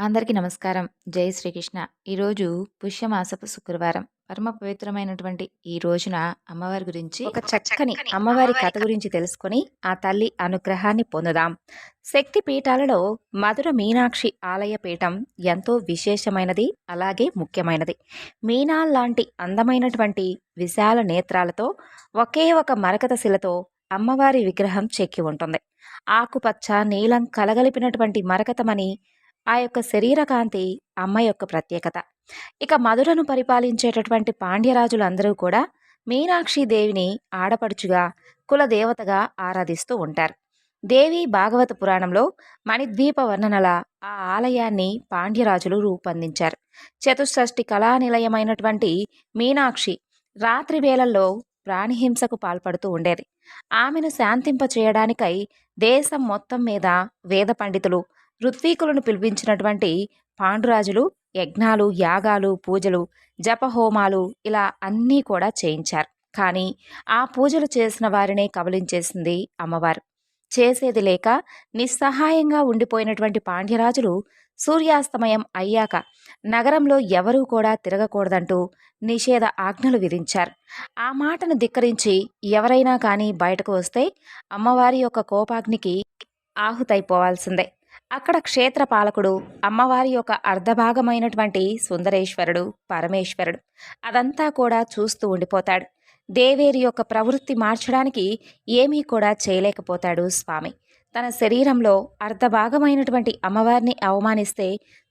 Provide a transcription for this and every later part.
అందరికీ నమస్కారం. జై శ్రీకృష్ణ. ఈరోజు పుష్యమాసపు శుక్రవారం. పరమ పవిత్రమైనటువంటి ఈ రోజున అమ్మవారి గురించి ఒక చక్కని అమ్మవారి కథ గురించి తెలుసుకొని ఆ తల్లి అనుగ్రహాన్ని పొందుదాం. శక్తి పీఠాలలో మధుర మీనాక్షి ఆలయ పీఠం ఎంతో విశేషమైనది అలాగే ముఖ్యమైనది. మీనాల్ లాంటి అందమైనటువంటి విశాల నేత్రాలతో ఒకే ఒక మరకత శిలతో అమ్మవారి విగ్రహం చెక్కి ఉంటుంది. ఆకుపచ్చ నీలం కలగలిపినటువంటి మరకతమని ఆ యొక్క శరీర కాంతి అమ్మ యొక్క ప్రత్యేకత. ఇక మధురను పరిపాలించేటటువంటి పాండ్యరాజులందరూ కూడా మీనాక్షి దేవిని ఆడపడుచుగా కులదేవతగా ఆరాధిస్తూ ఉంటారు. దేవి భాగవత పురాణంలో మణిద్వీప వర్ణనల ఆ ఆలయాన్ని పాండ్యరాజులు రూపొందించారు. చతుషష్ఠి కళా నిలయమైనటువంటి మీనాక్షి రాత్రి వేళల్లో ప్రాణిహింసకు పాల్పడుతూ ఉండేది. ఆమెను శాంతింప చేయడానికై దేశం మొత్తం మీద వేద పండితులు ఋత్వీకులను పిలిపించినటువంటి పాండురాజులు యజ్ఞాలు యాగాలు పూజలు జపహోమాలు ఇలా అన్నీ కూడా చేయించారు. కానీ ఆ పూజలు చేసిన వారినే కబలించేసింది అమ్మవారు. చేసేది లేక నిస్సహాయంగా ఉండిపోయినటువంటి పాండ్యరాజులు సూర్యాస్తమయం అయ్యాక నగరంలో ఎవరూ కూడా తిరగకూడదంటూ నిషేధ ఆజ్ఞలు విధించారు. ఆ మాటను ధిక్కరించి ఎవరైనా కానీ బయటకు వస్తే అమ్మవారి యొక్క కోపాగ్నికి ఆహుతైపోవాల్సిందే. అక్కడ క్షేత్ర పాలకుడు అమ్మవారి యొక్క అర్ధభాగమైనటువంటి సుందరేశ్వరుడు పరమేశ్వరుడు అదంతా కూడా చూస్తూ ఉండిపోతాడు. దేవేరి యొక్క ప్రవృత్తి మార్చడానికి ఏమీ కూడా చేయలేకపోతాడు స్వామి. తన శరీరంలో అర్ధభాగమైనటువంటి అమ్మవారిని అవమానిస్తే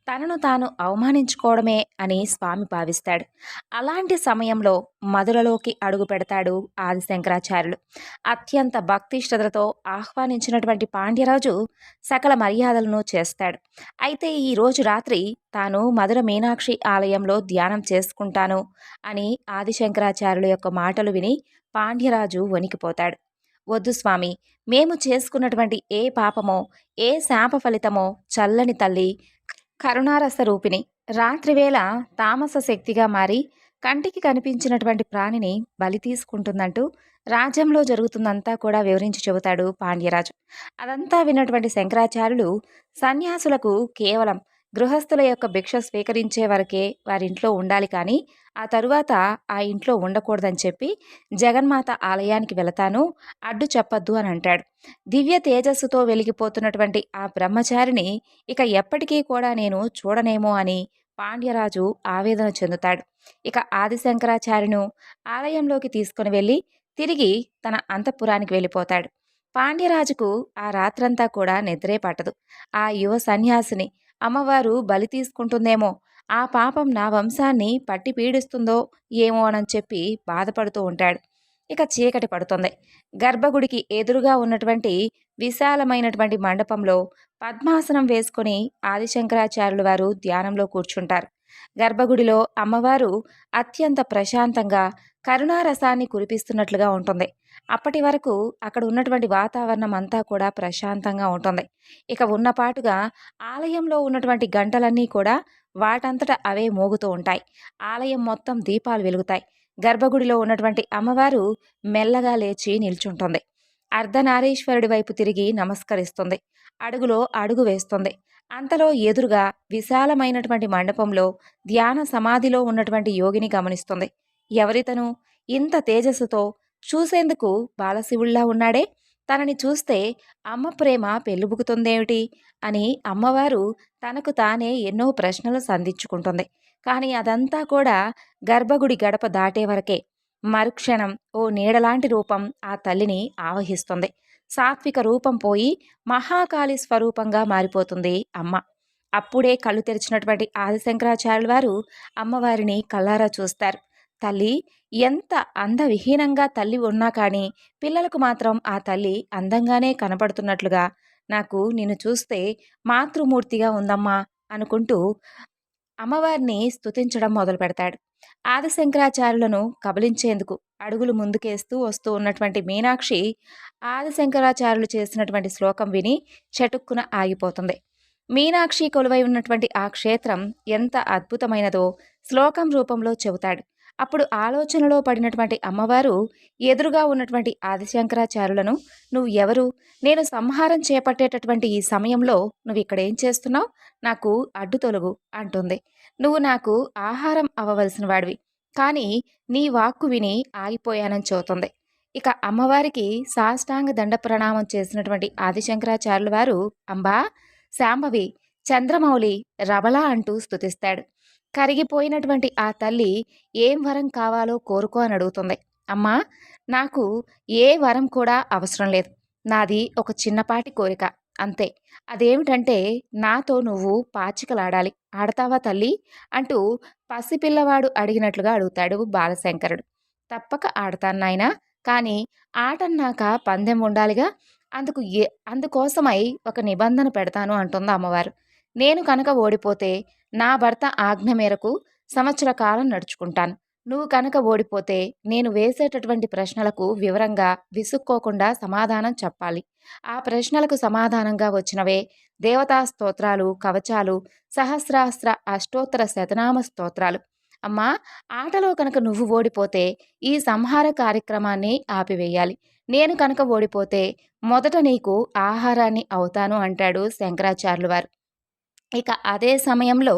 తనను తాను అవమానించుకోవడమే అని స్వామి భావిస్తాడు. అలాంటి సమయంలో మధురలోకి అడుగు పెడతాడు ఆదిశంకరాచార్యులు. అత్యంత భక్తిష్టతతో ఆహ్వానించినటువంటి పాండ్యరాజు సకల మర్యాదలను చేస్తాడు. అయితే ఈ రోజు రాత్రి తాను మధుర మీనాక్షి ఆలయంలో ధ్యానం చేసుకుంటాను అని ఆదిశంకరాచార్యుల యొక్క మాటలు విని పాండ్యరాజు వణికిపోతాడు. వద్దు స్వామి మేము చేసుకున్నటువంటి ఏ పాపమో ఏ శాప ఫలితమో చల్లని తల్లి కరుణారస రూపిణి రాత్రివేళ తామస శక్తిగా మారి కంటికి కనిపించినటువంటి ప్రాణిని బలి తీసుకుంటుందంటూ రాజ్యంలో జరుగుతుందంతా కూడా వివరించి చెబుతాడు పాండ్యరాజు. అదంతా విన్నటువంటి శంకరాచార్యులు సన్యాసులకు కేవలం గృహస్థుల యొక్క భిక్ష స్వీకరించే వరకే వారింట్లో ఉండాలి కానీ ఆ తరువాత ఆ ఇంట్లో ఉండకూడదని చెప్పి జగన్మాత ఆలయానికి వెళతాను అడ్డు చెప్పద్దు అని అంటాడు. దివ్య తేజస్సుతో వెలిగిపోతున్నటువంటి ఆ బ్రహ్మచారిని ఇక ఎప్పటికీ కూడా నేను చూడనేమో అని పాండ్యరాజు ఆవేదన చెందుతాడు. ఇక ఆదిశంకరాచార్యును ఆలయంలోకి తీసుకుని వెళ్ళి తిరిగి తన అంతఃపురానికి వెళ్ళిపోతాడు. పాండ్యరాజుకు ఆ రాత్రంతా కూడా నిద్రే పట్టదు. ఆ యువ సన్యాసిని అమ్మవారు బలి తీసుకుంటుందేమో. ఆ పాపం నా వంశాన్ని పట్టి పీడిస్తుందో ఏమో అని చెప్పి బాధపడుతూ ఉంటాడు. ఇక చీకటి పడుతుంది. గర్భగుడికి ఎదురుగా ఉన్నటువంటి విశాలమైనటువంటి మండపంలో పద్మాసనం వేసుకొని ఆదిశంకరాచార్యుల వారు ధ్యానంలో కూర్చుంటారు. గర్భగుడిలో అమ్మవారు అత్యంత ప్రశాంతంగా కరుణారసాన్ని కురిపిస్తున్నట్లుగా ఉంటుంది. అప్పటి వరకు అక్కడ ఉన్నటువంటి వాతావరణం అంతా కూడా ప్రశాంతంగా ఉంటుంది. ఇక ఉన్నపాటుగా ఆలయంలో ఉన్నటువంటి గంటలన్నీ కూడా వాటంతట అవే మోగుతూ ఉంటాయి. ఆలయం మొత్తం దీపాలు వెలుగుతాయి. గర్భగుడిలో ఉన్నటువంటి అమ్మవారు మెల్లగా లేచి నిల్చుంటుంది. అర్ధనారీశ్వరుడి వైపు తిరిగి నమస్కరిస్తుంది. అడుగులో అడుగు వేస్తుంది. అంతలో ఎదురుగా విశాలమైనటువంటి మండపంలో ధ్యాన సమాధిలో ఉన్నటువంటి యోగిని గమనిస్తుంది. ఎవరితను? ఇంత తేజస్సుతో చూసేందుకు బాలశివుళ్ళా ఉన్నాడే. తనని చూస్తే అమ్మ ప్రేమ పెళ్ళుబుకుతుందేమిటి? అని అమ్మవారు తనకు తానే ఎన్నో ప్రశ్నలు సంధించుకుంటుంది. కానీ అదంతా కూడా గర్భగుడి గడప దాటే వరకే. మరుక్షణం ఓ నీడలాంటి రూపం ఆ తల్లిని ఆవహిస్తుంది. సాత్విక రూపం పోయి మహాకాళి స్వరూపంగా మారిపోతుంది అమ్మ. అప్పుడే కళ్ళు తెరిచినటువంటి ఆదిశంకరాచార్యుల వారు అమ్మవారిని కల్లారా చూస్తారు. తల్లి ఎంత అందవిహీనంగా తల్లి ఉన్నా కానీ పిల్లలకు మాత్రం ఆ తల్లి అందంగానే కనపడుతున్నట్లుగా నాకు నిన్ను చూస్తే మాతృమూర్తిగా ఉందమ్మా అనుకుంటూ అమ్మవారిని స్తుతించడం మొదలు పెడతాడు ఆదిశంకరాచార్యులను కబలించేందుకు అడుగులు ముందుకేస్తూ వస్తూ ఉన్నటువంటి మీనాక్షి ఆదిశంకరాచార్యులు చేసినటువంటి శ్లోకం విని చటుక్కున ఆగిపోతుంది. మీనాక్షి కొలువై ఉన్నటువంటి ఆ క్షేత్రం ఎంత అద్భుతమైనదో శ్లోకం రూపంలో చెబుతాడు. అప్పుడు ఆలోచనలో పడినటువంటి అమ్మవారు ఎదురుగా ఉన్నటువంటి ఆదిశంకరాచార్యులను నువ్వు ఎవరు? నేను సంహారం చేపట్టేటటువంటి ఈ సమయంలో నువ్వు ఇక్కడ ఏం చేస్తున్నావు? నాకు అడ్డు తొలగు అంటుంది. నువ్వు నాకు ఆహారం అవ్వవలసిన వాడివి కానీ నీ వాక్కు విని ఆగిపోయానని చూతుంది ఇక అమ్మవారికి సాష్టాంగ దండ ప్రణామం చేసినటువంటి ఆదిశంకరాచార్యుల వారు అంబా శాంభవి చంద్రమౌళి రబల అంటూ స్తుతిస్తాడు. కరిగిపోయినటువంటి ఆ తల్లి ఏం వరం కావాలో కోరుకో అని అడుగుతుంది. అమ్మా నాకు ఏ వరం కూడా అవసరం లేదు. నాది ఒక చిన్నపాటి కోరిక. అంతే. అదేమిటంటే నాతో నువ్వు పాచికలాడాలి. ఆడతావా తల్లి? అంటూ పసిపిల్లవాడు అడిగినట్లుగా అడుగుతాడు బాలశంకరుడు. తప్పక ఆడతాను నాయన. కానీ ఆటన్నాక పందెం ఉండాలిగా. అందుకు ఏ అందుకోసమై ఒక నిబంధన పెడతాను అంటుంది అమ్మవారు. నేను కనుక ఓడిపోతే నా భర్త ఆజ్ఞ మేరకు సంవత్సర కాలం నడుచుకుంటాను. నువ్వు కనుక ఓడిపోతే నేను వేసేటటువంటి ప్రశ్నలకు వివరంగా విసుక్కోకుండా సమాధానం చెప్పాలి. ఆ ప్రశ్నలకు సమాధానంగా వచ్చినవే దేవతా స్తోత్రాలు కవచాలు సహస్రాస్త్ర అష్టోత్తర శతనామ స్తోత్రాలు. అమ్మా ఆటలో కనుక నువ్వు ఓడిపోతే ఈ సంహార కార్యక్రమాన్ని ఆపివేయాలి. నేను కనుక ఓడిపోతే మొదట నీకు ఆహారాన్ని అవుతాను అంటాడు శంకరాచార్యులు వారు. ఇక అదే సమయంలో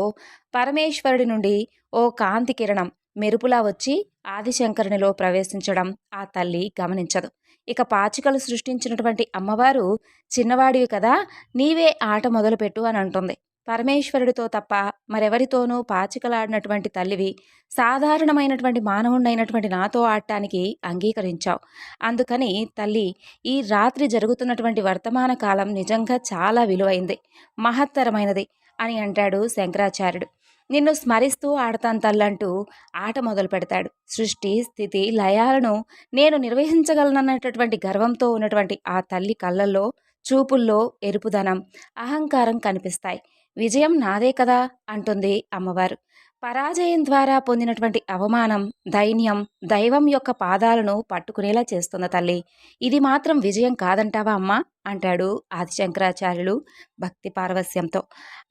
పరమేశ్వరుడి నుండి ఓ కాంతి కిరణం మెరుపులా వచ్చి ఆదిశంకరునిలో ప్రవేశించడం ఆ తల్లి గమనించదు. ఇక పాచికలు సృష్టించినటువంటి అమ్మవారు చిన్నవాడివి కదా నీవే ఆట మొదలుపెట్టు అని అంటుంది. పరమేశ్వరుడితో తప్ప మరెవరితోనూ పాచికలాడినటువంటి తల్లివి సాధారణమైనటువంటి మానవుడైనటువంటి నాతో ఆడటానికి అంగీకరించావు. అందుకని తల్లి ఈ రాత్రి జరుగుతున్నటువంటి వర్తమాన కాలం నిజంగా చాలా విలువైంది. మహత్తరమైనది. అని అంటాడు శంకరాచార్యుడు. నిన్ను స్మరిస్తూ ఆడతాను తల్లంటూ ఆట మొదలు పెడతాడు. సృష్టి స్థితి లయాలను నేను నిర్వహించగలనన్నటువంటి గర్వంతో ఉన్నటువంటి ఆ తల్లి కళ్ళల్లో చూపుల్లో ఎరుపుదనం అహంకారం కనిపిస్తాయి. విజయం నాదే కదా అంటుంది అమ్మవారు. పరాజయం ద్వారా పొందినటువంటి అవమానం దైన్యం దైవం యొక్క పాదాలను పట్టుకునేలా చేస్తున్న తల్లి. ఇది మాత్రం విజయం కాదంటావా అమ్మా? అంటాడు ఆదిశంకరాచార్యులు భక్తి పారవస్యంతో.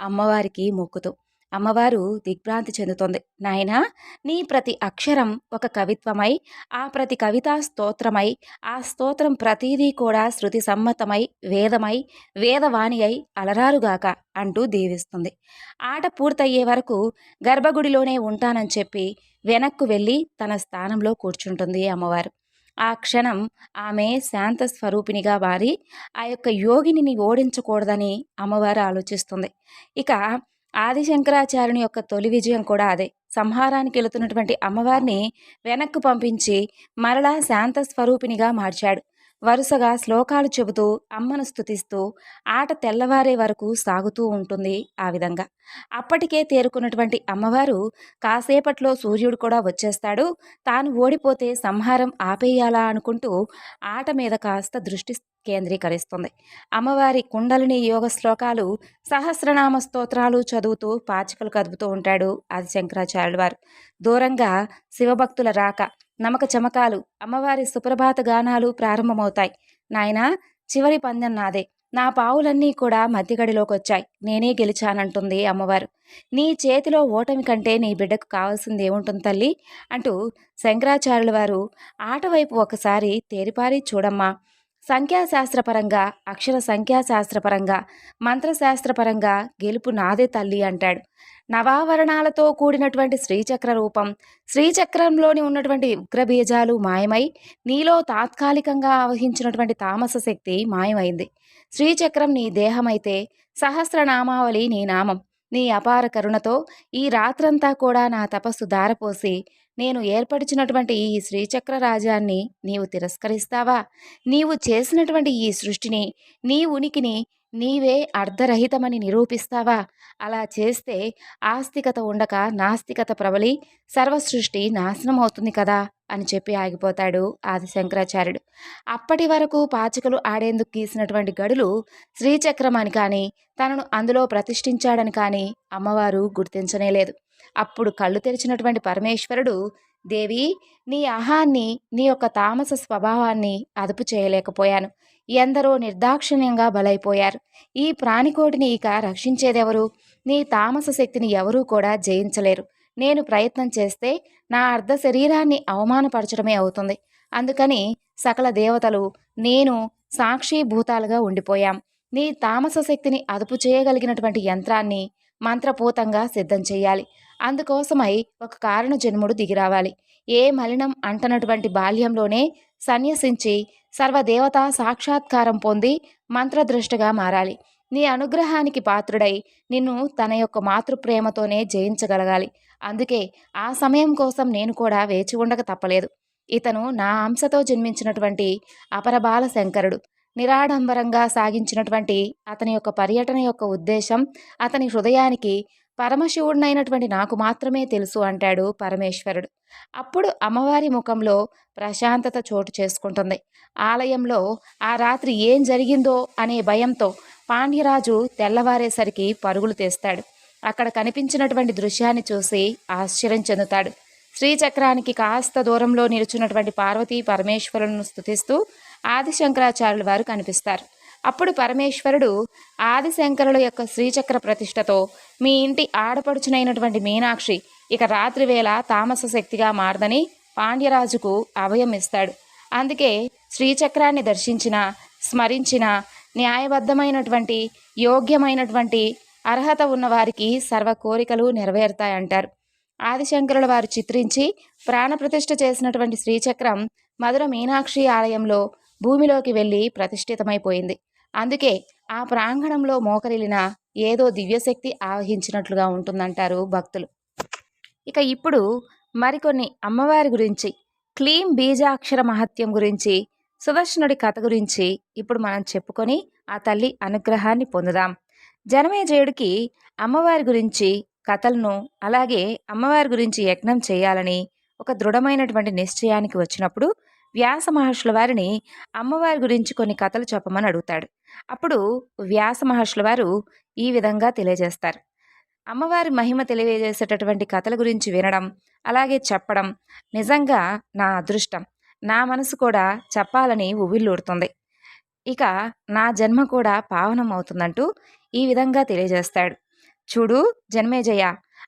అమ్మవారికి మొక్కుతూ. అమ్మవారు దిగ్భ్రాంతి చెందుతుంది. నాయనా నీ ప్రతి అక్షరం ఒక కవిత్వమై ఆ ప్రతి కవితా స్తోత్రమై ఆ స్తోత్రం ప్రతీదీ కూడా శృతి సమ్మతమై వేదమై వేదవాణి అయి అలరారుగాక అంటూ దీవిస్తుంది. ఆట పూర్తయ్యే వరకు గర్భగుడిలోనే ఉంటానని చెప్పి వెనక్కు వెళ్ళి తన స్థానంలో కూర్చుంటుంది అమ్మవారు. ఆ క్షణం ఆమె శాంత స్వరూపినిగా మారి ఆ యొక్క యోగిని ఓడించకూడదని అమ్మవారు ఆలోచిస్తుంది. ఇక ఆదిశంకరాచార్యుని యొక్క తొలి విజయం కూడా అదే. సంహారానికి వెళుతున్నటువంటి అమ్మవారిని వెనక్కు పంపించి మరలా శాంత స్వరూపిణిగా మార్చాడు. వరుసగా శ్లోకాలు చెబుతూ అమ్మను స్థుతిస్తూ ఆట తెల్లవారే వరకు సాగుతూ ఉంటుంది ఆ విధంగా. అప్పటికే తేరుకున్నటువంటి అమ్మవారు కాసేపట్లో సూర్యుడు కూడా వచ్చేస్తాడు. తాను ఓడిపోతే సంహారం ఆపేయాలా అనుకుంటూ ఆట మీద కాస్త దృష్టి కేంద్రీకరిస్తుంది. అమ్మవారి కుండలిని యోగ శ్లోకాలు సహస్రనామ స్తోత్రాలు చదువుతూ పాచికలు కదుపుతూ ఉంటాడు ఆదిశంకరాచార్యుల వారు. దూరంగా శివభక్తుల రాక నమక చమకాలు అమ్మవారి సుప్రభాత గానాలు ప్రారంభమవుతాయి. నాయనా చివరి పందెం నాదే. నా పావులన్నీ కూడా మధ్యగడిలోకి వచ్చాయి నేనే గెలిచానంటుంది అమ్మవారు. నీ చేతిలో ఓటమి కంటే నీ బిడ్డకు కావాల్సింది ఏముంటుంది తల్లి? అంటూ శంకరాచార్యుల వారు ఆట వైపు ఒకసారి తేరిపారి చూడమ్మా సంఖ్యాశాస్త్రపరంగా అక్షర సంఖ్యాశాస్త్రపరంగా మంత్రశాస్త్రపరంగా గెలుపు నాదే తల్లి అంటాడు. నవావరణాలతో కూడినటువంటి శ్రీచక్ర రూపం శ్రీచక్రంలోని ఉన్నటువంటి ఉగ్రబీజాలు మాయమై నీలో తాత్కాలికంగా ఆవహించినటువంటి తామస శక్తి మాయమైంది. శ్రీచక్రం నీ దేహమైతే సహస్రనామావళి నీ నామం. నీ అపార కరుణతో ఈ రాత్రంతా కూడా నా తపస్సు దారపోసి నేను ఏర్పరిచినటువంటి ఈ శ్రీచక్ర రాజ్యాన్ని నీవు తిరస్కరిస్తావా? నీవు చేసినటువంటి ఈ సృష్టిని నీ ఉనికిని నీవే అర్ధరహితమని నిరూపిస్తావా? అలా చేస్తే ఆస్తికత ఉండక నాస్తికత ప్రబలి సర్వసృష్టి నాశనం అవుతుంది కదా? అని చెప్పి ఆగిపోతాడు ఆది శంకరాచార్యుడు అప్పటి వరకు పాచికలు ఆడేందుకు గీసినటువంటి గడులు శ్రీచక్రం అని కానీ తనను అందులో ప్రతిష్ఠించాడని కానీ అమ్మవారు గుర్తించనే లేదు. అప్పుడు కళ్ళు తెరిచినటువంటి పరమేశ్వరుడు దేవి నీ అహాన్ని నీ యొక్క తామస స్వభావాన్ని అదుపు చేయలేకపోయాను. ఎందరో నిర్దాక్షిణ్యంగా బలైపోయారు. ఈ ప్రాణికోటిని ఇక రక్షించేదెవరు? నీ తామస శక్తిని ఎవరూ కూడా జయించలేరు. నేను ప్రయత్నం చేస్తే నా అర్ధ శరీరాన్ని అవమానపరచడమే అవుతుంది. అందుకని సకల దేవతలు నేను సాక్షిభూతాలుగా ఉండిపోయాం. నీ తామస శక్తిని అదుపు చేయగలిగినటువంటి యంత్రాన్ని మంత్రపూతంగా సిద్ధం చేయాలి. అందుకోసమై ఒక కారణ జన్ముడు దిగిరావాలి ఏ మలినం అంటనటువంటి బాల్యంలోనే సన్యసించి సర్వదేవత సాక్షాత్కారం పొంది మంత్రదృష్టగా మారాలి. నీ అనుగ్రహానికి పాత్రుడై నిన్ను తన యొక్క మాతృప్రేమతోనే జయించగలగాలి. అందుకే ఆ సమయం కోసం నేను కూడా వేచి ఉండక తప్పలేదు. ఇతను నా అంశతో జన్మించినటువంటి అపరబాల శంకరుడు. నిరాడంబరంగా సాగించినటువంటి అతని యొక్క పర్యటన యొక్క ఉద్దేశం అతని హృదయానికి పరమశివుడినైనటువంటి నాకు మాత్రమే తెలుసు అంటాడు పరమేశ్వరుడు. అప్పుడు అమ్మవారి ముఖంలో ప్రశాంతత చోటు చేసుకుంటుంది. ఆలయంలో ఆ రాత్రి ఏం జరిగిందో అనే భయంతో పాండ్యరాజు తెల్లవారేసరికి పరుగులు తీస్తాడు. అక్కడ కనిపించినటువంటి దృశ్యాన్ని చూసి ఆశ్చర్యం చెందుతాడు. శ్రీచక్రానికి కాస్త దూరంలో నిలుచున్నటువంటి పార్వతీ పరమేశ్వరులను స్థుతిస్తూ ఆదిశంకరాచార్యుల వారు కనిపిస్తారు. అప్పుడు పరమేశ్వరుడు ఆదిశంకరుల యొక్క శ్రీచక్ర ప్రతిష్టతో మీ ఇంటి ఆడపడుచునైనటువంటి మీనాక్షి ఇక రాత్రి వేళ తామస శక్తిగా మారదని పాండ్యరాజుకు అభయం ఇస్తాడు. అందుకే శ్రీచక్రాన్ని దర్శించిన స్మరించిన న్యాయబద్ధమైనటువంటి యోగ్యమైనటువంటి అర్హత ఉన్నవారికి సర్వ కోరికలు నెరవేరుతాయంటారు. ఆదిశంకరుల వారు చిత్రించి ప్రాణప్రతిష్ఠ చేసినటువంటి శ్రీచక్రం మధుర మీనాక్షి ఆలయంలో భూమిలోకి వెళ్ళి ప్రతిష్ఠితమైపోయింది. అందుకే ఆ ప్రాంగణంలో మోకరిల్లిన ఏదో దివ్యశక్తి ఆవహించినట్లుగా ఉంటుందంటారు భక్తులు. ఇక ఇప్పుడు మరికొన్ని అమ్మవారి గురించి క్లీం బీజాక్షర మహత్యం గురించి సుదర్శనుడి కథ గురించి ఇప్పుడు మనం చెప్పుకొని ఆ తల్లి అనుగ్రహాన్ని పొందుదాం. జనమేజయుడికి అమ్మవారి గురించి కథలను అలాగే అమ్మవారి గురించి యజ్ఞం చేయాలని ఒక దృఢమైనటువంటి నిశ్చయానికి వచ్చినప్పుడు వ్యాస మహర్షుల వారిని అమ్మవారి గురించి కొన్ని కథలు చెప్పమని అడుగుతాడు. అప్పుడు వ్యాస మహర్షుల వారు ఈ విధంగా తెలియజేస్తారు. అమ్మవారి మహిమ తెలియజేసేటటువంటి కథల గురించి వినడం అలాగే చెప్పడం నిజంగా నా అదృష్టం. నా మనసు కూడా చెప్పాలని ఉవ్విల్లూడుతుంది ఇక నా జన్మ కూడా పావనం అవుతుందంటూ ఈ విధంగా తెలియజేస్తాడు. చూడు జన్మేజయ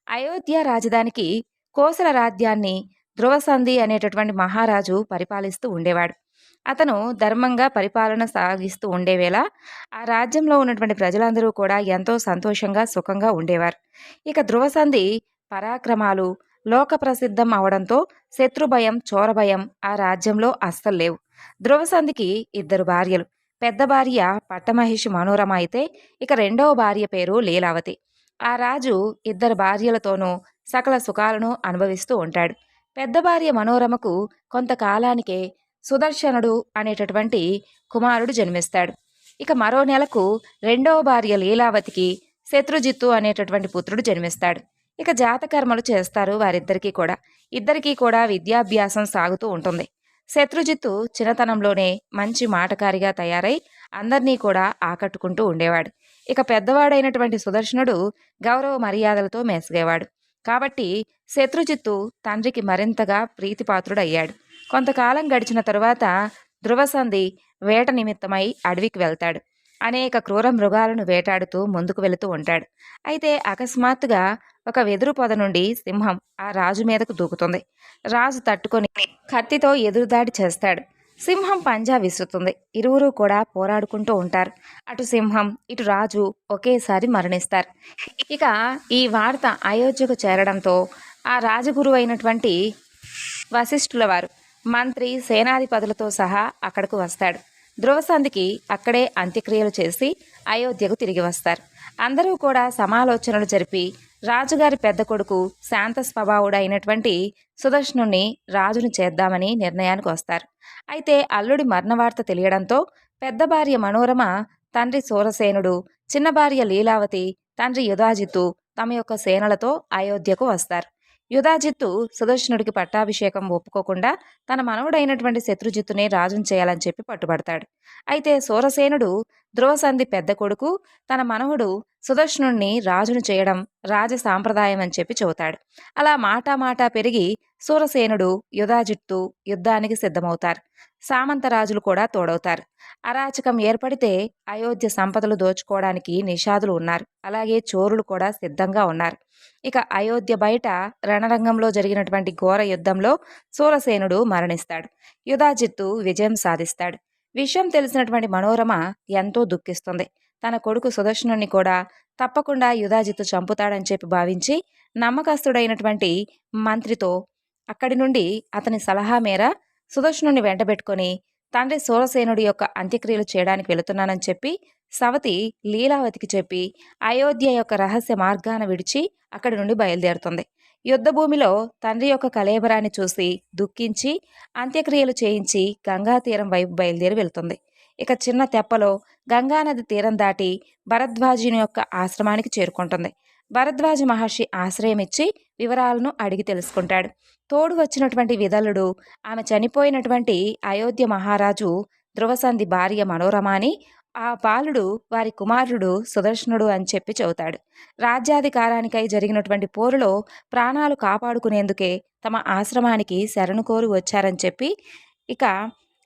అయోధ్య రాజధానికి కోసల రాజ్యాన్ని ధ్రువసంధి అనేటటువంటి మహారాజు పరిపాలిస్తూ ఉండేవాడు. అతను ధర్మంగా పరిపాలన సాగిస్తూ ఉండేవేళ ఆ రాజ్యంలో ఉన్నటువంటి ప్రజలందరూ కూడా ఎంతో సంతోషంగా సుఖంగా ఉండేవారు. ఇక ధ్రువసంధి పరాక్రమాలు లోక ప్రసిద్ధం అవడంతో శత్రుభయం చోరభయం ఆ రాజ్యంలో అస్సలు లేవు. ధ్రువసంధికి ఇద్దరు భార్యలు. పెద్ద భార్య పట్టమహేషి మనోరమ అయితే ఇక రెండవ భార్య పేరు లీలావతి. ఆ రాజు ఇద్దరు భార్యలతోనూ సకల సుఖాలను అనుభవిస్తూ ఉంటాడు. పెద్ద భార్య మనోరమకు కొంతకాలానికే సుదర్శనుడు అనేటటువంటి కుమారుడు జన్మిస్తాడు. ఇక మరో నెలకు రెండవ భార్య లీలావతికి శత్రుజిత్తు అనేటటువంటి పుత్రుడు జన్మిస్తాడు. ఇక జాతకర్మలు చేస్తారు వారిద్దరికీ కూడా. ఇద్దరికీ కూడా విద్యాభ్యాసం సాగుతూ ఉంటుంది. శత్రుజిత్తు చిన్నతనంలోనే మంచి మాటకారిగా తయారై అందరినీ కూడా ఆకట్టుకుంటూ ఉండేవాడు. ఇక పెద్దవాడైనటువంటి సుదర్శనుడు గౌరవ మర్యాదలతో మెసిగేవాడు. కాబట్టి శత్రుజిత్తు తండ్రికి మరింతగా ప్రీతిపాత్రుడయ్యాడు. కొంతకాలం గడిచిన తరువాత ధ్రువసంధి వేట నిమిత్తమై అడవికి వెళ్తాడు. అనేక క్రూర మృగాలను వేటాడుతూ ముందుకు వెళుతూ ఉంటాడు. అయితే అకస్మాత్తుగా ఒక వెదురు పొద నుండి సింహం ఆ రాజు మీదకు దూకుతుంది. రాజు తట్టుకొని కత్తితో ఎదురుదాడి చేస్తాడు. సింహం పంజా విసురుతుంది. ఇరువురు కూడా పోరాడుకుంటూ ఉంటారు. అటు సింహం ఇటు రాజు ఒకేసారి మరణిస్తారు. ఇక ఈ వార్త అయోధ్యకు చేరడంతో ఆ రాజగురు అయినటువంటి వశిష్ఠుల వారు మంత్రి సేనాధిపతులతో సహా అక్కడకు వస్తాడు ధ్రువసంధికి అక్కడే అంత్యక్రియలు చేసి అయోధ్యకు తిరిగి వస్తారు. అందరూ కూడా సమాలోచనలు జరిపి రాజుగారి పెద్ద కొడుకు శాంత స్వభావుడు అయినటువంటి సుదర్శనుణ్ణి రాజును చేద్దామని నిర్ణయానికి వస్తారు. అయితే అల్లుడి మరణవార్త తెలియడంతో పెద్ద భార్య మనోరమ తండ్రి సూరసేనుడు చిన్న భార్య లీలావతి తండ్రి యుధాజిత్తు తమ యొక్క సేనలతో అయోధ్యకు వస్తారు. యుధాజిత్తు సుదర్శనుడికి పట్టాభిషేకం ఒప్పుకోకుండా తన మనవుడైనటువంటి శత్రుజిత్తునే రాజును చేయాలని చెప్పి పట్టుబడతాడు. అయితే సూరసేనుడు ధ్రువసంధి పెద్ద కొడుకు తన మనవుడు సుదర్శనుణ్ణి రాజును చేయడం రాజ సాంప్రదాయం అని చెప్పి చెబుతాడు. అలా మాటా మాటా పెరిగి సూరసేనుడు యుధాజిత్తు యుద్ధానికి సిద్ధమవుతారు. సామంతరాజులు కూడా తోడవుతారు. అరాచకం ఏర్పడితే అయోధ్య సంపదలు దోచుకోవడానికి నిషాదులు ఉన్నారు. అలాగే చోరులు కూడా సిద్ధంగా ఉన్నారు. ఇక అయోధ్య బయట రణరంగంలో జరిగినటువంటి ఘోర యుద్ధంలో సూరసేనుడు మరణిస్తాడు. యుధాజిత్తు విజయం సాధిస్తాడు. విషయం తెలిసినటువంటి మనోరమ ఎంతో దుఃఖిస్తుంది. తన కొడుకు సుదర్శనుణ్ణి కూడా తప్పకుండా యుధాజిత్తు చంపుతాడని చెప్పి భావించి నమ్మకస్తుడైనటువంటి మంత్రితో అక్కడి నుండి అతని సలహా మేర సుదర్శనుని వెంటబెట్టుకొని తండ్రి సూరసేనుడి యొక్క అంత్యక్రియలు చేయడానికి వెళుతున్నానని చెప్పి సవతి లీలావతికి చెప్పి అయోధ్య యొక్క రహస్య మార్గాన విడిచి అక్కడి నుండి బయలుదేరుతుంది. యుద్ధభూమిలో తండ్రి యొక్క కలేబరాన్ని చూసి దుఃఖించి అంత్యక్రియలు చేయించి గంగా తీరం వైపు బయలుదేరి వెళ్తుంది. ఇక చిన్న తెప్పలో గంగానది తీరం దాటి భరద్వాజుని యొక్క ఆశ్రమానికి చేరుకుంటుంది. భరద్వాజ మహర్షి ఆశ్రయం ఇచ్చి వివరాలను అడిగి తెలుసుకుంటాడు. తోడు వచ్చినటువంటి విదలుడు ఆమె చనిపోయినటువంటి అయోధ్య మహారాజు ధ్రువసంధి భార్య మనోరమాని ఆ బాలుడు వారి కుమారుడు సుదర్శనుడు అని చెప్పి చెబుతాడు. రాజ్యాధికారానికై జరిగినటువంటి పోరులో ప్రాణాలు కాపాడుకునేందుకే తమ ఆశ్రమానికి శరణు కోరు వచ్చారని చెప్పి ఇక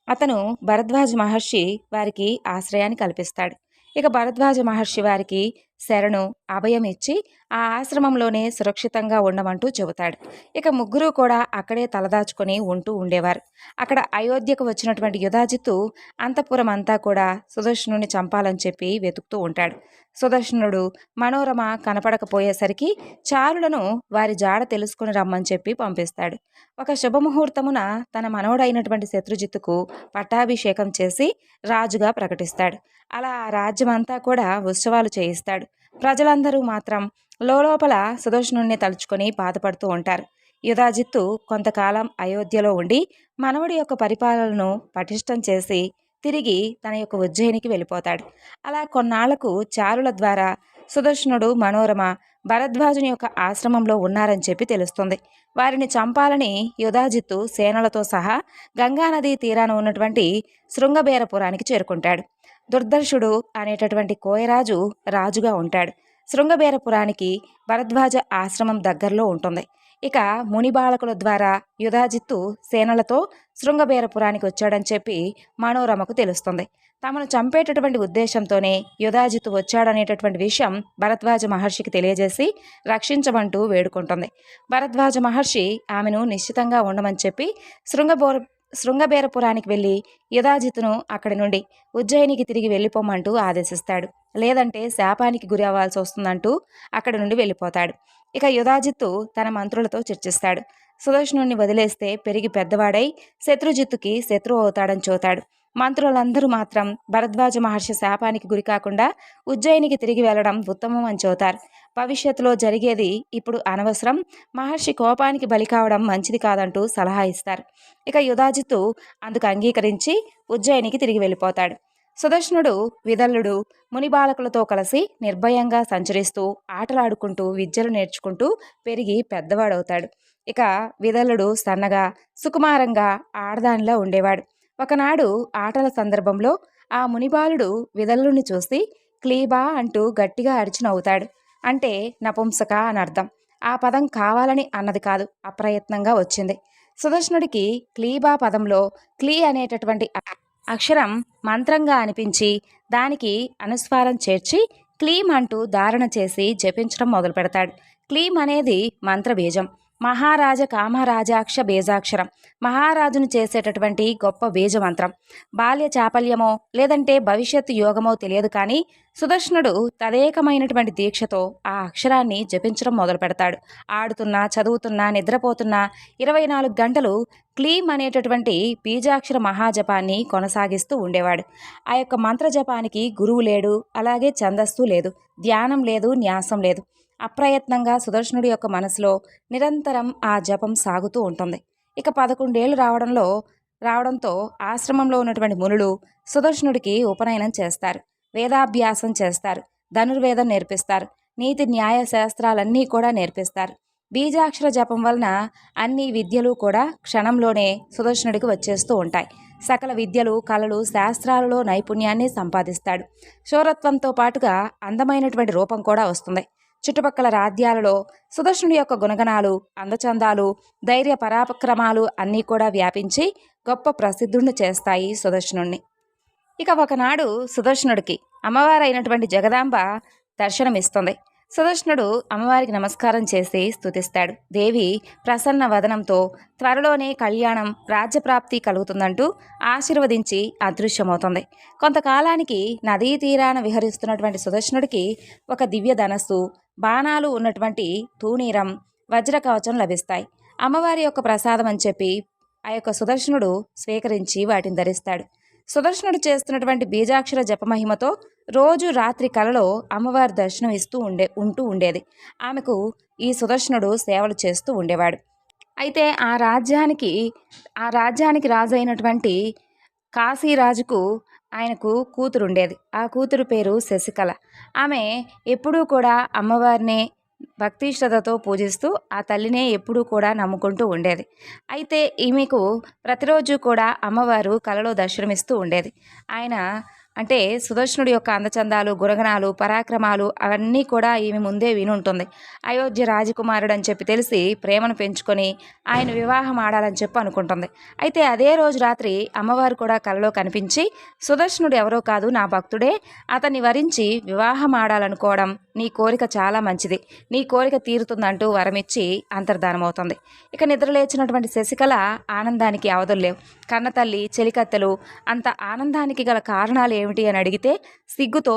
అతను భరద్వాజ మహర్షి వారికి ఆశ్రయాన్ని కల్పిస్తాడు. ఇక భరద్వాజ మహర్షి వారికి శరణు అభయం ఇచ్చి ఆ ఆశ్రమంలోనే సురక్షితంగా ఉండమంటూ చెబుతాడు. ఇక ముగ్గురు కూడా అక్కడే తలదాచుకొని ఉంటూ ఉండేవారు. అక్కడ అయోధ్యకు వచ్చినటువంటి యుధాజిత్తు అంతఃపురం అంతా కూడా సుదర్శనుని చంపాలని చెప్పి వెతుకుతూ ఉంటాడు. సుదర్శనుడు మనోరమ కనపడకపోయేసరికి చారులను వారి జాడ తెలుసుకుని రమ్మని చెప్పి పంపిస్తాడు. ఒక శుభముహూర్తమున తన మనవడైనటువంటి శత్రుజిత్తుకు పట్టాభిషేకం చేసి రాజుగా ప్రకటిస్తాడు. అలా ఆ రాజ్యమంతా కూడా ఉత్సవాలు చేయిస్తాడు. ప్రజలందరూ మాత్రం లోపల సుదర్శనుణ్ణి తలుచుకొని బాధపడుతూ ఉంటారు. యుధాజిత్తు కొంతకాలం అయోధ్యలో ఉండి మనవడి యొక్క పరిపాలనను పటిష్టం చేసి తిరిగి తన యొక్క ఉజ్జయినికి వెళ్ళిపోతాడు. అలా కొన్నాళ్ళకు చారుల ద్వారా సుదర్శనుడు మనోరమ భరద్వాజుని యొక్క ఆశ్రమంలో ఉన్నారని చెప్పి తెలుస్తుంది. వారిని చంపాలని యుధాజిత్తు సేనలతో సహా గంగానదీ తీరాన ఉన్నటువంటి శృంగబేరపురానికి చేరుకుంటాడు. దుర్దర్శుడు అనేటటువంటి కోయరాజు రాజుగా ఉంటాడు. శృంగబేరపురానికి భరద్వాజ ఆశ్రమం దగ్గరలో ఉంటుంది. ఇక ముని బాలకుల ద్వారా యుధాజిత్తు సేనలతో శృంగబేరపురానికి వచ్చాడని చెప్పి మనోరమకు తెలుస్తుంది. తమను చంపేటటువంటి ఉద్దేశంతోనే యుధాజిత్తు వచ్చాడనేటటువంటి విషయం భరద్వాజ మహర్షికి తెలియజేసి రక్షించమంటూ వేడుకుంటుంది. భరద్వాజ మహర్షి ఆమెను నిశ్చితంగా ఉండమని చెప్పి శృంగబోర శృంగబేరపురానికి వెళ్ళి యుధాజిత్తును అక్కడి నుండి ఉజ్జయినికి తిరిగి వెళ్ళిపోమంటూ ఆదేశిస్తాడు. లేదంటే శాపానికి గురి అవ్వాల్సి వస్తుందంటూ అక్కడి నుండి వెళ్ళిపోతాడు. ఇక యుధాజిత్తు తన మంత్రులతో చర్చిస్తాడు. సుదర్శనుణ్ణి వదిలేస్తే పెరిగి పెద్దవాడై శత్రుజిత్తుకి శత్రువు అవుతాడని చూతాడు. మంత్రులందరూ మాత్రం భరద్వాజ మహర్షి శాపానికి గురి కాకుండా ఉజ్జయినికి తిరిగి వెళ్ళడం ఉత్తమం అని చూతారు. భవిష్యత్తులో జరిగేది ఇప్పుడు అనవసరం. మహర్షి కోపానికి బలి కావడం మంచిది కాదంటూ సలహా ఇస్తారు. ఇక యుధాజిత్తు అందుకు అంగీకరించి ఉజ్జయినికి తిరిగి వెళ్ళిపోతాడు. సుదర్శనుడు విదల్లుడు ముని బాలకులతో కలిసి నిర్భయంగా సంచరిస్తూ ఆటలాడుకుంటూ విద్యలు నేర్చుకుంటూ పెరిగి పెద్దవాడవుతాడు. ఇక విదల్లుడు సన్నగా సుకుమారంగా ఆడదానిలా ఉండేవాడు. ఒకనాడు ఆటల సందర్భంలో ఆ మునిబాలుడు విదల్లుని చూసి క్లీబా అంటూ గట్టిగా అరిచి నవ్వుతాడు అంటే నపుంసక అని అర్థం. ఆ పదం కావాలని అన్నది కాదు అప్రయత్నంగా వచ్చింది. సుదర్శనుడికి క్లీబా పదంలో క్లీ అనేటటువంటి అక్షరం మంత్రంగా అనిపించి దానికి అనుస్వారం చేర్చి క్లీమ్ అంటూ ధారణ చేసి జపించడం మొదలు పెడతాడు క్లీమ్ అనేది మంత్రబీజం. మహారాజ కామరాజాక్ష బీజాక్షరం. మహారాజును చేసేటటువంటి గొప్ప బీజమంత్రం. బాల్య చాపల్యమో లేదంటే భవిష్యత్తు యోగమో తెలియదు కానీ సుదర్శనుడు తదేకమైనటువంటి దీక్షతో ఆ అక్షరాన్ని జపించడం మొదలు పెడతాడు ఆడుతున్నా చదువుతున్నా నిద్రపోతున్నా ఇరవై నాలుగు గంటలు క్లీమ్ అనేటటువంటి బీజాక్షర మహాజపాన్ని కొనసాగిస్తూ ఉండేవాడు. ఆ యొక్క మంత్రజపానికి గురువు లేడు అలాగే ఛందస్సు లేదు ధ్యానం లేదు న్యాసం లేదు. అప్రయత్నంగా సుదర్శనుడి యొక్క మనసులో నిరంతరం ఆ జపం సాగుతూ ఉంటుంది. ఇక పదకొండేళ్ళు రావడంలో రావడంతో ఆశ్రమంలో ఉన్నటువంటి మునులు సుదర్శనుడికి ఉపనయనం చేస్తారు. వేదాభ్యాసం చేస్తారు. ధనుర్వేదం నేర్పిస్తారు. నీతి న్యాయ శాస్త్రాలన్నీ కూడా నేర్పిస్తారు. బీజాక్షర జపం వలన అన్ని విద్యలు కూడా క్షణంలోనే సుదర్శనుడికి వచ్చేస్తూ ఉంటాయి. సకల విద్యలు కళలు శాస్త్రాలలో నైపుణ్యాన్ని సంపాదిస్తాడు. శౌరత్వంతో పాటుగా అందమైనటువంటి రూపం కూడా వస్తుంది. చుట్టుపక్కల రాజ్యాలలో సుదర్శనుడి యొక్క గుణగణాలు అందచందాలు ధైర్య పరాక్రమాలు అన్నీ కూడా వ్యాపించి గొప్ప ప్రసిద్ధుణ్ణి చేస్తాయి సుదర్శనుణ్ణి. ఇక ఒకనాడు సుదర్శనుడికి అమ్మవారైనటువంటి జగదాంబ దర్శనమిస్తుంది. సుదర్శనుడు అమ్మవారికి నమస్కారం చేసి స్తుతిస్తాడు. దేవి ప్రసన్న వదనంతో త్వరలోనే కళ్యాణం రాజ్యప్రాప్తి కలుగుతుందంటూ ఆశీర్వదించి అదృశ్యమవుతుంది. కొంతకాలానికి నదీ తీరాన విహరిస్తున్నటువంటి సుదర్శనుడికి ఒక దివ్య ధనస్సు బాణాలు ఉన్నటువంటి తూనీరం వజ్రకవచం లభిస్తాయి. అమ్మవారి యొక్క ప్రసాదం అని చెప్పి ఆ యొక్క సుదర్శనుడు స్వీకరించి వాటిని ధరిస్తాడు. సుదర్శనుడు చేస్తున్నటువంటి బీజాక్షర జపమహిమతో రోజు రాత్రి కలలో అమ్మవారి దర్శనం ఇస్తూ ఉండే ఉంటూ ఉండేది. ఆమెకు ఈ సుదర్శనుడు సేవలు చేస్తూ ఉండేవాడు. అయితే ఆ రాజ్యానికి ఆ రాజ్యానికి రాజు అయినటువంటి కాశీరాజుకు ఆయనకు కూతురు ఉండేది ఆ కూతురు పేరు శశికళ. ఆమె ఎప్పుడూ కూడా అమ్మవారిని భక్తి శ్రద్ధతో పూజిస్తూ ఆ తల్లినే ఎప్పుడూ కూడా నమ్ముకుంటూ ఉండేది. అయితే ఈమెకు ప్రతిరోజు కూడా అమ్మవారు కలలో దర్శనమిస్తూ ఉండేది. ఆయన అంటే సుదర్శనుడి యొక్క అందచందాలు గురగణాలు పరాక్రమాలు అవన్నీ కూడా ఈమె ముందే వినుంటుంది. అయోధ్య రాజకుమారుడు అని చెప్పి తెలిసి ప్రేమను పెంచుకొని ఆయన వివాహం ఆడాలని చెప్పి అనుకుంటుంది. అయితే అదే రోజు రాత్రి అమ్మవారు కూడా కలలో కనిపించి సుదర్శనుడు ఎవరో కాదు నా భక్తుడే. అతన్ని వరించి వివాహం ఆడాలనుకోవడం నీ కోరిక చాలా మంచిది. నీ కోరిక తీరుతుందంటూ వరమిచ్చి అంతర్ధానమవుతుంది. ఇక నిద్రలేచినటువంటి శశికళ ఆనందానికి అవధుల్లేవు కన్నతల్లి చెలికత్తెలు అంత ఆనందానికి గల కారణాలు ఏమిటి అని అడిగితే సిగ్గుతో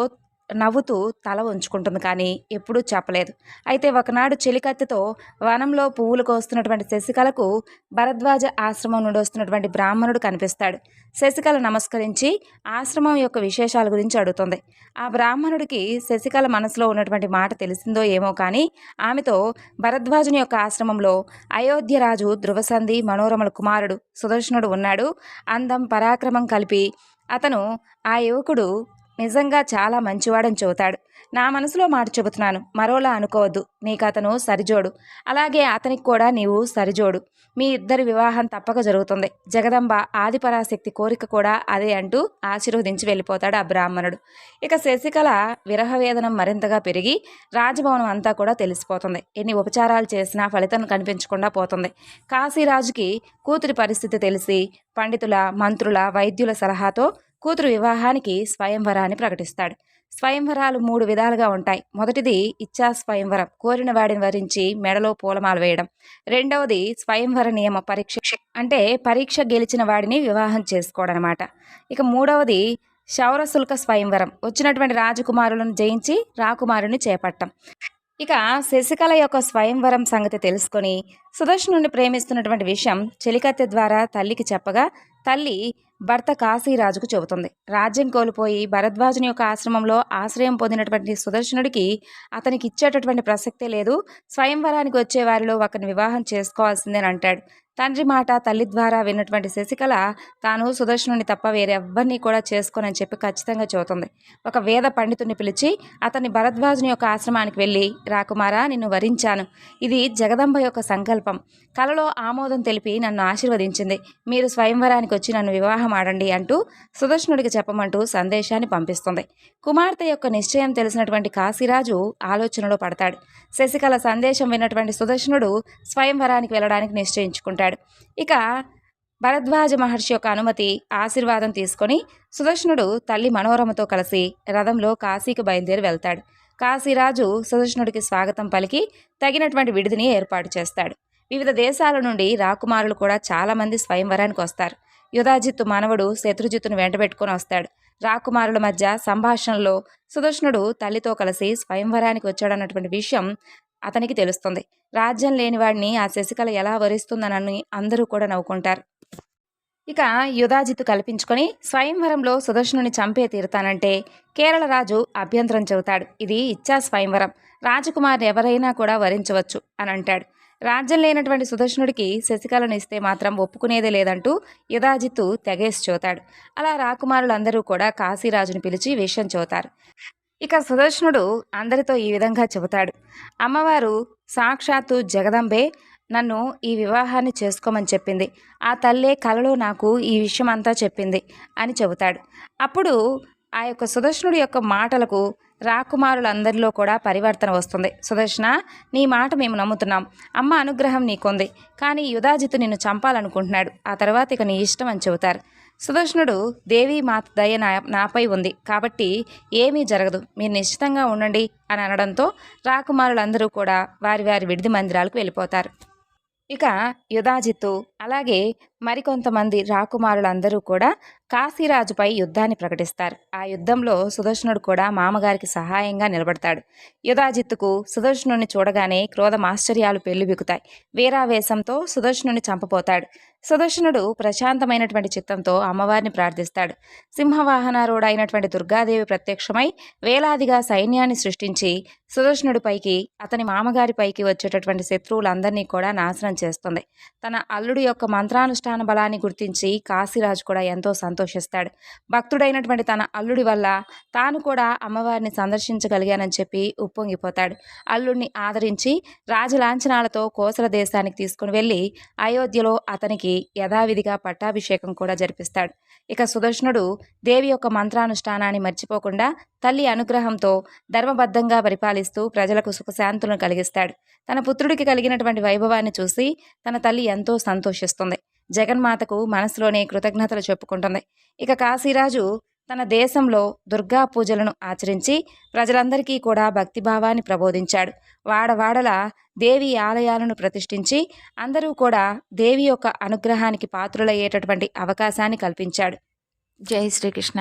నవ్వుతూ తల ఉంచుకుంటుంది కానీ ఎప్పుడూ చెప్పలేదు. అయితే ఒకనాడు చెలికత్తెతో వనంలో పువ్వులు కోస్తున్నటువంటి శశికళకు భరద్వాజ ఆశ్రమం నుండి వస్తున్నటువంటి బ్రాహ్మణుడు కనిపిస్తాడు. శశికళ నమస్కరించి ఆశ్రమం యొక్క విశేషాల గురించి అడుగుతుంది. ఆ బ్రాహ్మణుడికి శశికళ మనసులో ఉన్నటువంటి మాట తెలిసిందో ఏమో కానీ ఆమెతో భరద్వాజుని యొక్క ఆశ్రమంలో అయోధ్యరాజు ధృవసంధి మనోరమల కుమారుడు సుదర్శనుడు ఉన్నాడు. అందం పరాక్రమం కలిపి అతను ఆ యువకుడు నిజంగా చాలా మంచివాడని చెబుతాడు. నా మనసులో మాట చెబుతున్నాను. మరోలా అనుకోవద్దు. నీకు అతను సరిజోడు. అలాగే అతనికి కూడా నీవు సరిజోడు. మీ ఇద్దరి వివాహం తప్పక జరుగుతుంది. జగదంబ ఆదిపరాశక్తి కోరిక కూడా అదే అంటూ ఆశీర్వదించి వెళ్ళిపోతాడు ఆ బ్రాహ్మణుడు. ఇక శశికళ విరహవేదనం మరింతగా పెరిగి రాజభవనం అంతా కూడా తెలిసిపోతుంది. ఎన్ని ఉపచారాలు చేసినా ఫలితం కనిపించకుండా పోతుంది. కాశీరాజుకి కూతురి పరిస్థితి తెలిసి పండితుల మంత్రుల వైద్యుల సలహాతో కూతురు వివాహానికి స్వయంవరాన్ని ప్రకటిస్తాడు. స్వయంవరాలు మూడు విధాలుగా ఉంటాయి. మొదటిది ఇచ్చా స్వయంవరం కోరిన వాడిని వరించి మెడలో పూలమాల వేయడం. రెండవది స్వయంవర నియమ పరీక్ష అంటే పరీక్ష గెలిచిన వాడిని వివాహం చేసుకోవడం అనమాట ఇక మూడవది శౌరశుల్క స్వయంవరం వచ్చినటువంటి రాజకుమారులను జయించి రాకుమారుని చేపట్టం ఇక శశికళ యొక్క స్వయంవరం సంగతి తెలుసుకొని సుదర్శనుని ప్రేమిస్తున్నటువంటి విషయం చెలికత్తె ద్వారా తల్లికి చెప్పగా తల్లి భర్త కాశీరాజుకు చెబుతుంది. రాజ్యం కోల్పోయి భరద్వాజుని యొక్క ఆశ్రమంలో ఆశ్రయం పొందినటువంటి సుదర్శనుడికి అతనికి ఇచ్చేటటువంటి ప్రసక్తే లేదు. స్వయంవరానికి వచ్చే వారిలో ఒకరిని వివాహం చేసుకోవాల్సిందేని అంటాడు. తండ్రి మాట తల్లి ద్వారా విన్నటువంటి శశికళ తాను సుదర్శనుని తప్ప వేరెవ్వరిని కూడా చేసుకోనని చెప్పి ఖచ్చితంగా చెబుతుంది. ఒక వేద పండితుని పిలిచి అతన్ని భరద్వాజుని యొక్క ఆశ్రమానికి వెళ్ళి రాకుమారా నిన్ను వరించాను. ఇది జగదంబ యొక్క సంకల్పం. కలలో ఆమోదం తెలిపి నన్ను ఆశీర్వదించింది. మీరు స్వయంవరానికి వచ్చి నన్ను వివాహం ఆడండి అంటూ సుదర్శనుడికి చెప్పమంటూ సందేశాన్ని పంపిస్తుంది. కుమార్తె యొక్క నిశ్చయం తెలిసినటువంటి కాశీరాజు ఆలోచనలో పడతాడు. శశికళ సందేశం విన్నటువంటి సుదర్శనుడు స్వయంవరానికి వెళ్ళడానికి నిశ్చయించుకుంటాడు. ఇక భరద్వాజ మహర్షి యొక్క అనుమతి ఆశీర్వాదం తీసుకొని సుదర్శనుడు తల్లి మనోరమతో కలిసి రథంలో కాశీకి బయలుదేరి వెళ్తాడు. కాశీరాజు సుదర్శనుడికి స్వాగతం పలికి తగినటువంటి విడిదిని ఏర్పాటు చేస్తాడు. వివిధ దేశాల నుండి రాకుమారులు కూడా చాలామంది స్వయంవరానికి వస్తారు. యుధాజిత్తు మానవుడు శత్రుజిత్తును వెంటబెట్టుకుని వస్తాడు. రాకుమారుల మధ్య సంభాషణలో సుదర్శనుడు తల్లితో కలిసి స్వయంవరానికి వచ్చాడన్నటువంటి విషయం అతనికి తెలుస్తుంది. రాజ్యం లేనివాడిని ఆ శశికళ ఎలా వరిస్తుందనని అందరూ కూడా నవ్వుకుంటారు. ఇక యుధాజిత్తు కల్పించుకొని స్వయంవరంలో సుదర్శనుని చంపే తీరుతానంటే కేరళ రాజు అభ్యంతరం చెబుతాడు. ఇది ఇచ్చా స్వయంవరం. రాజకుమారిని ఎవరైనా కూడా వరించవచ్చు అని అంటాడు. రాజ్యం లేనటువంటి సుదర్శనుడికి శశికళను ఇస్తే మాత్రం ఒప్పుకునేదే లేదంటూ యుధాజిత్తు తెగేసి చూతాడు అలా రాకుమారులందరూ కూడా కాశీరాజుని పిలిచి విషయం చూతారు ఇక సుదర్శనుడు అందరితో ఈ విధంగా చెబుతాడు. అమ్మవారు సాక్షాత్తు జగదంబే నన్ను ఈ వివాహాన్ని చేసుకోమని చెప్పింది. ఆ తల్లే కలలో నాకు ఈ విషయం అంతా చెప్పింది అని చెబుతాడు. అప్పుడు ఆ యొక్క సుదర్శనుడి యొక్క మాటలకు రాకుమారులందరిలో కూడా పరివర్తన వస్తుంది. సుదర్శన నీ మాట మేము నమ్ముతున్నాం. అమ్మ అనుగ్రహం నీకుంది. కానీ యుధాజితు నిన్ను చంపాలనుకుంటున్నాడు. ఆ తర్వాత ఇక నీ ఇష్టం అని చెబుతారు. సుదర్శనుడు దేవి మాత దయ నా నాపై ఉంది. కాబట్టి ఏమీ జరగదు. మీరు నిశ్చితంగా ఉండండి అని అనడంతో రాకుమారులందరూ కూడా వారి వారి విడిది మందిరాలకు వెళ్ళిపోతారు. ఇక యుధాజిత్తు అలాగే మరికొంతమంది రాకుమారులందరూ కూడా కాశీరాజుపై యుద్ధాన్ని ప్రకటిస్తారు. ఆ యుద్ధంలో సుదర్శనుడు కూడా మామగారికి సహాయంగా నిలబడతాడు. యుధాజిత్తుకు సుదర్శనుని చూడగానే క్రోధమాశ్చర్యాలు పెళ్ళిబికుతాయి. వీరావేశంతో సుదర్శనుని చంపపోతాడు సుదర్శనుడు ప్రశాంతమైనటువంటి చిత్తంతో అమ్మవారిని ప్రార్థిస్తాడు. సింహవాహనారూఢ అయినటువంటి దుర్గాదేవి ప్రత్యక్షమై వేలాదిగా సైన్యాన్ని సృష్టించి సుదర్శనుడిపైకి అతని మామగారిపైకి వచ్చేటటువంటి శత్రువులందరినీ కూడా నాశనం చేస్తుంది. తన అల్లుడి యొక్క మంత్రానుష్ఠాన బలాన్ని గుర్తించి కాశీరాజు కూడా ఎంతో సంతోషిస్తాడు. భక్తుడైనటువంటి తన అల్లుడి వల్ల తాను కూడా అమ్మవారిని సందర్శించగలిగానని చెప్పి ఉప్పొంగిపోతాడు. అల్లుడిని ఆదరించి రాజలాంఛనాలతో కోసల దేశానికి తీసుకుని వెళ్ళి అయోధ్యలో అతనికి యథావిధిగా పట్టాభిషేకం కూడా జరిపిస్తాడు. ఇక సుదర్శనుడు దేవి యొక్క మంత్రానుష్ఠానాన్ని మర్చిపోకుండా తల్లి అనుగ్రహంతో ధర్మబద్ధంగా పరిపాలిస్తూ ప్రజలకు సుఖశాంతులను కలిగిస్తాడు. తన పుత్రుడికి కలిగినటువంటి వైభవాన్ని చూసి తన తల్లి ఎంతో సంతోషిస్తుంది. జగన్మాతకు మనసులోనే కృతజ్ఞతలు చెప్పుకుంటుంది. ఇక కాశీరాజు తన దేశంలో దుర్గా పూజలను ఆచరించి ప్రజలందరికీ కూడా భక్తిభావాన్ని ప్రబోధించాడు. వాడవాడల దేవి ఆలయాలను ప్రతిష్ఠించి అందరూ కూడా దేవి యొక్క అనుగ్రహానికి పాత్రులయ్యేటటువంటి అవకాశాన్ని కల్పించాడు. జై శ్రీకృష్ణ.